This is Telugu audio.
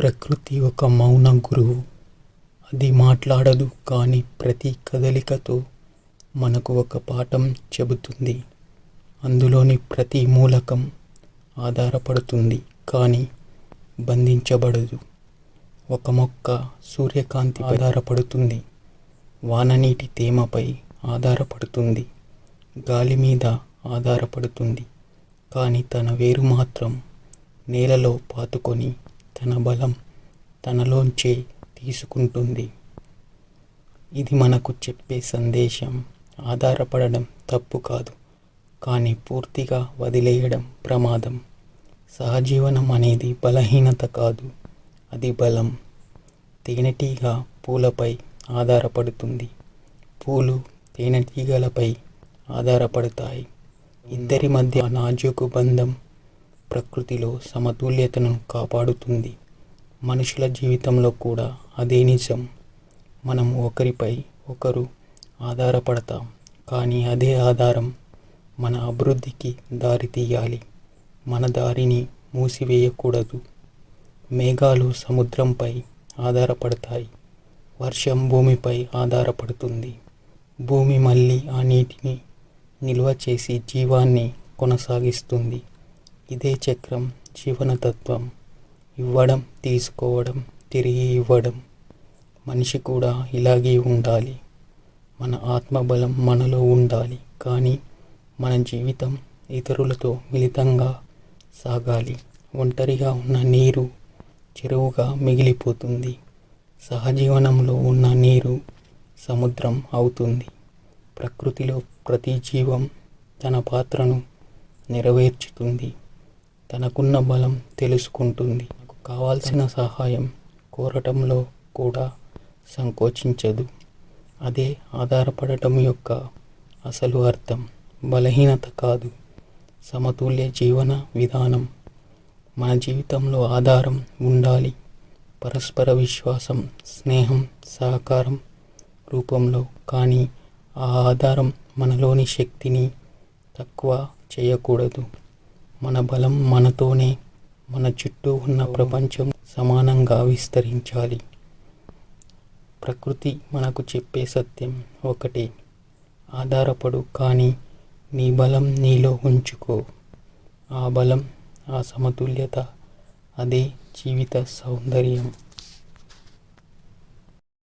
ప్రకృతి ఒక మౌన గురువు. అది మాట్లాడదు కానీ ప్రతి కదలికతో మనకు ఒక పాఠం చెబుతుంది. అందులోని ప్రతి మూలకం ఆధారపడుతుంది కానీ బంధించబడదు. ఒక మొక్క సూర్యకాంతి ఆధారపడుతుంది. వాననీటి తేమపై ఆధారపడుతుంది. గాలి మీద ఆధారపడుతుంది. కానీ తన వేరు మాత్రం నేలలో పాతుకొని తన బలం తనలోంచే తీసుకుంటుంది. ఇది మనకు చెప్పే సందేశం. ఆధారపడడం తప్పు కాదు. కానీ పూర్తిగా వదిలేయడం ప్రమాదం. సహజీవనం అనేది బలహీనత కాదు. అది బలం. తేనెటీగ పూలపై ఆధారపడుతుంది. పూలు తేనెటీగలపై ఆధారపడతాయి. ఇద్దరి మధ్య నాజూకు బంధం ప్రకృతిలో సమతుల్యతను కాపాడుతుంది. మనుషుల జీవితంలో కూడా అదే నిజం. మనం ఒకరిపై ఒకరు ఆధారపడతాం కానీ అదే ఆధారం మన అభివృద్ధికి దారి తీయాలి. మన దారిని మూసివేయకూడదు. మేఘాలు సముద్రంపై ఆధారపడతాయి. వర్షం భూమిపై ఆధారపడుతుంది. భూమి మళ్ళీ ఆ నీటిని నిల్వ చేసి జీవాన్ని కొనసాగిస్తుంది. ఇదే చక్రం జీవనతత్వం. ఇవ్వడం తీసుకోవడం తిరిగి ఇవ్వడం. మనిషి కూడా ఇలాగే ఉండాలి. మన ఆత్మబలం మనలో ఉండాలి. కానీ మన జీవితం ఇతరులతో మిళితంగా సాగాలి. ఒంటరిగా ఉన్న నీరు చెరువుగా మిగిలిపోతుంది. సహజీవనంలో ఉన్న నీరు సముద్రం అవుతుంది. ప్రకృతిలో ప్రతి జీవం తన పాత్రను నెరవేర్చుతుంది. తనకున్న బలం తెలుసుకుంటుంది. కావాల్సిన సహాయం కోరటంలో కూడా సంకోచించదు. అదే ఆధారపడటం యొక్క అసలు అర్థం. బలహీనత కాదు. సమతుల్య జీవన విధానం. మన జీవితంలో ఆధారం ఉండాలి. పరస్పర విశ్వాసం స్నేహం సహకారం రూపంలో. కానీ ఆ ఆధారం మనలోని శక్తిని తక్కువ చేయకూడదు. మన బలం మనతోనే మన చుట్టూ ఉన్న ప్రపంచం సమానంగా విస్తరించాలి. ప్రకృతి మనకు చెప్పే సత్యం ఒకటే. ఆధారపడు కానీ నీ బలం నీలో ఉంచుకో. ఆ బలం ఆ సమతుల్యత అదే జీవిత సౌందర్యం.